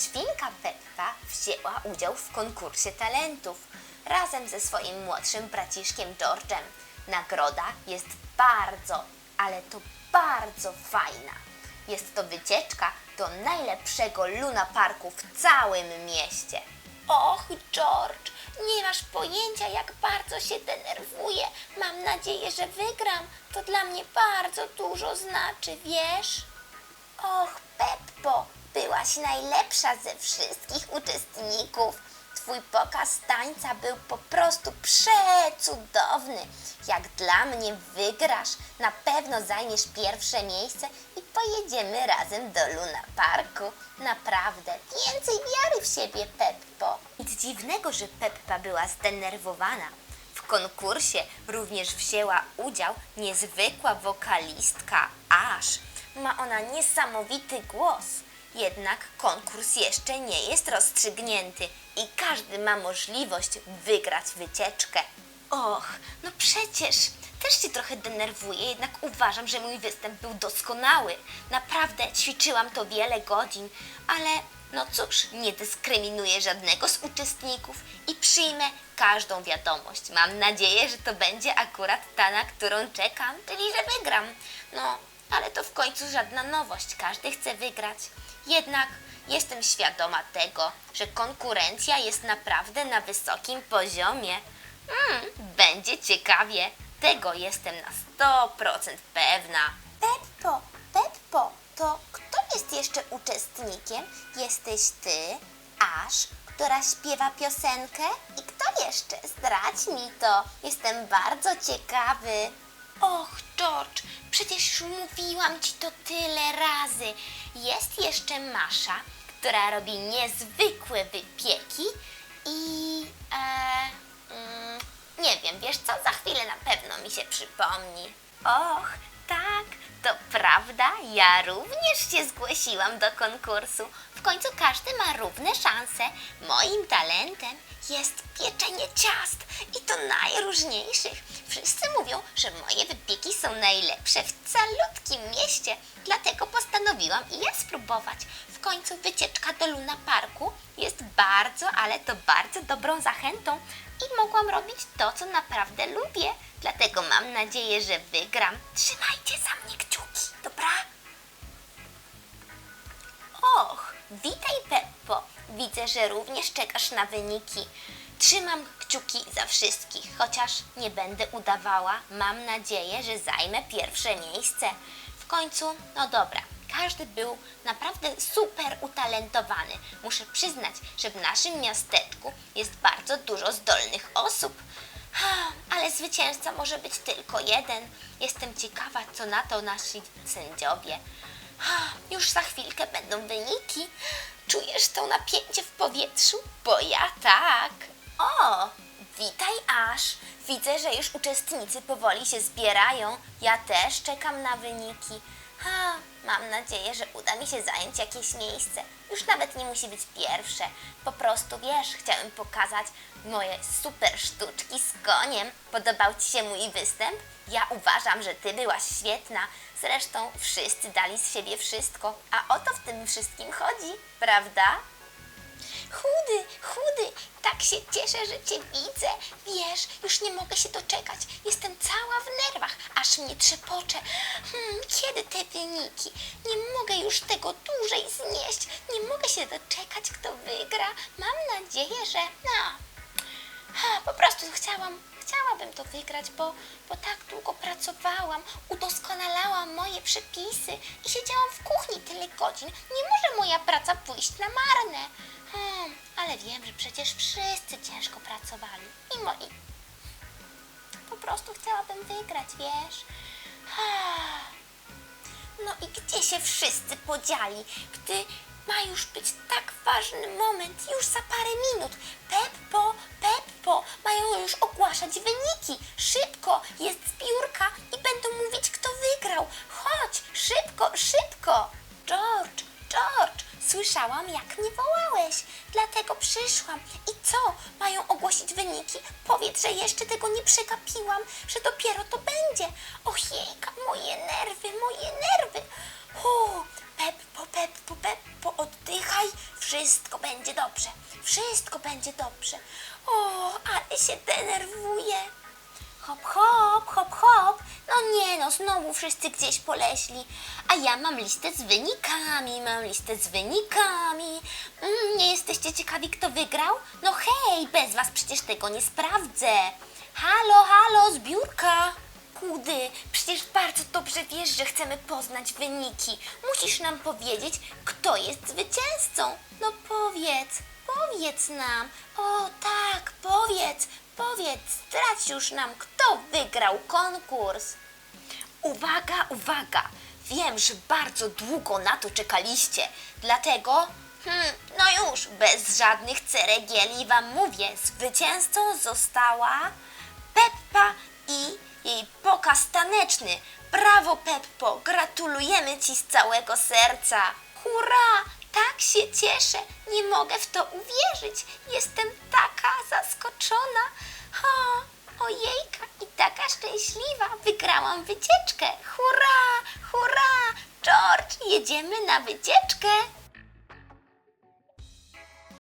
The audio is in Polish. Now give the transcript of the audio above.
Świnka Peppa wzięła udział w konkursie talentów razem ze swoim młodszym braciszkiem George'em. Nagroda jest bardzo, ale to bardzo fajna. Jest to wycieczka do najlepszego Luna Parku w całym mieście. Och, George, nie masz pojęcia, jak bardzo się denerwuję. Mam nadzieję, że wygram. To dla mnie bardzo dużo znaczy, wiesz? Och, Peppo, byłaś najlepsza ze wszystkich uczestników. Twój pokaz tańca był po prostu przecudowny. Jak dla mnie wygrasz, na pewno zajmiesz pierwsze miejsce i pojedziemy razem do Luna Parku. Naprawdę, więcej wiary w siebie, Peppo. Nic dziwnego, że Peppa była zdenerwowana. W konkursie również wzięła udział niezwykła wokalistka Ash. Ma ona niesamowity głos. Jednak konkurs jeszcze nie jest rozstrzygnięty i każdy ma możliwość wygrać wycieczkę. Och, no przecież też się trochę denerwuję, jednak uważam, że mój występ był doskonały. Naprawdę ćwiczyłam to wiele godzin, ale no cóż, nie dyskryminuję żadnego z uczestników i przyjmę każdą wiadomość. Mam nadzieję, że to będzie akurat ta, na którą czekam, czyli że wygram. No, ale to w końcu żadna nowość, każdy chce wygrać. Jednak jestem świadoma tego, że konkurencja jest naprawdę na wysokim poziomie. Mm, będzie ciekawie, tego jestem na 100% pewna. Peppo, Peppo, to kto jest jeszcze uczestnikiem? Jesteś ty, Aż, która śpiewa piosenkę? I kto jeszcze? Zdradź mi to, jestem bardzo ciekawy. Och, George, przecież już mówiłam ci to tyle razy. Jest jeszcze Masza, która robi niezwykłe wypieki i... E, mm, nie wiem, wiesz co, za chwilę na pewno mi się przypomni. Och, tak, to prawda, ja również się zgłosiłam do konkursu. W końcu każdy ma równe szanse. Moim talentem jest pieczenie ciast i to najróżniejszych. Wszyscy mówią, że moje wypieki są najlepsze w calutkim mieście, dlatego postanowiłam i ja spróbować. W końcu wycieczka do Luna Parku jest bardzo, ale to bardzo dobrą zachętą i mogłam robić to, co naprawdę lubię. Dlatego mam nadzieję, że wygram. Trzymajcie za mnie kciuki, dobra? Och, witaj Peppo. Widzę, że również czekasz na wyniki. Trzymam kciuki za wszystkich, chociaż nie będę udawała. Mam nadzieję, że zajmę pierwsze miejsce. W końcu, no dobra, każdy był naprawdę super utalentowany. Muszę przyznać, że w naszym miasteczku jest bardzo dużo zdolnych osób. Ale zwycięzca może być tylko jeden. Jestem ciekawa, co na to nasi sędziowie. Już za chwilkę będą wyniki. Czujesz to napięcie w powietrzu? Bo ja tak. O, witaj Aż. Widzę, że już uczestnicy powoli się zbierają. Ja też czekam na wyniki. Ha, mam nadzieję, że uda mi się zająć jakieś miejsce. Już nawet nie musi być pierwsze. Po prostu wiesz, chciałem pokazać moje super sztuczki z koniem. Podobał Ci się mój występ? Ja uważam, że Ty byłaś świetna. Zresztą wszyscy dali z siebie wszystko, a o to w tym wszystkim chodzi, prawda? Chudy, chudy, tak się cieszę, że Cię widzę. Wiesz, już nie mogę się doczekać. Jestem cała w nerwach, aż mnie trzepocze. Hmm, kiedy te wyniki? Nie mogę już tego dłużej znieść. Nie mogę się doczekać, kto wygra. Mam nadzieję, że... No, Ha, po prostu chciałam, chciałabym to wygrać, bo, bo tak długo pracowałam, udoskonalałam moje przepisy i siedziałam w kuchni tyle godzin. Nie może moja praca pójść na marne. Ale wiem, że przecież wszyscy ciężko pracowali. I moi. Po prostu chciałabym wygrać, wiesz? No i gdzie się wszyscy podzieli, gdy ma już być tak ważny moment, już za parę minut. Peppo, Peppo, mają już ogłaszać wyniki. Szybko, jest zbiórka i będą mówić, kto wygrał. Chodź, szybko, szybko. George, George, słyszałam, jak mnie wołałeś, dlatego przyszłam. I co, mają ogłosić wyniki? Powiedz, że jeszcze tego nie przegapiłam, że dopiero to będzie. Och jejka, moje nerwy, moje nerwy. Hu, Peppo, Peppo, Peppo, oddychaj, Wszystko będzie dobrze. Wszystko będzie dobrze. O, ale się denerwuję. Znowu wszyscy gdzieś poleśli. A ja mam listę z wynikami, mam listę z wynikami. Mm, nie jesteście ciekawi, kto wygrał? No hej, bez was przecież tego nie sprawdzę. Halo, halo, zbiórka. Kudy, przecież bardzo dobrze wiesz, że chcemy poznać wyniki. Musisz nam powiedzieć, kto jest zwycięzcą. No powiedz, powiedz nam. O tak, powiedz, powiedz, zdradź już nam, kto wygrał konkurs. Uwaga, uwaga! Wiem, że bardzo długo na to czekaliście, dlatego, hmm, no już, bez żadnych ceregieli wam mówię, zwycięzcą została Peppa i jej pokaz taneczny. Brawo, Peppo, gratulujemy ci z całego serca. Hurra, tak się cieszę, nie mogę w to uwierzyć. Jestem taka zaskoczona. Ha, ojejka, i taka szczęśliwa, wygrałam wycieczkę. Hurra, hurra, George, jedziemy na wycieczkę.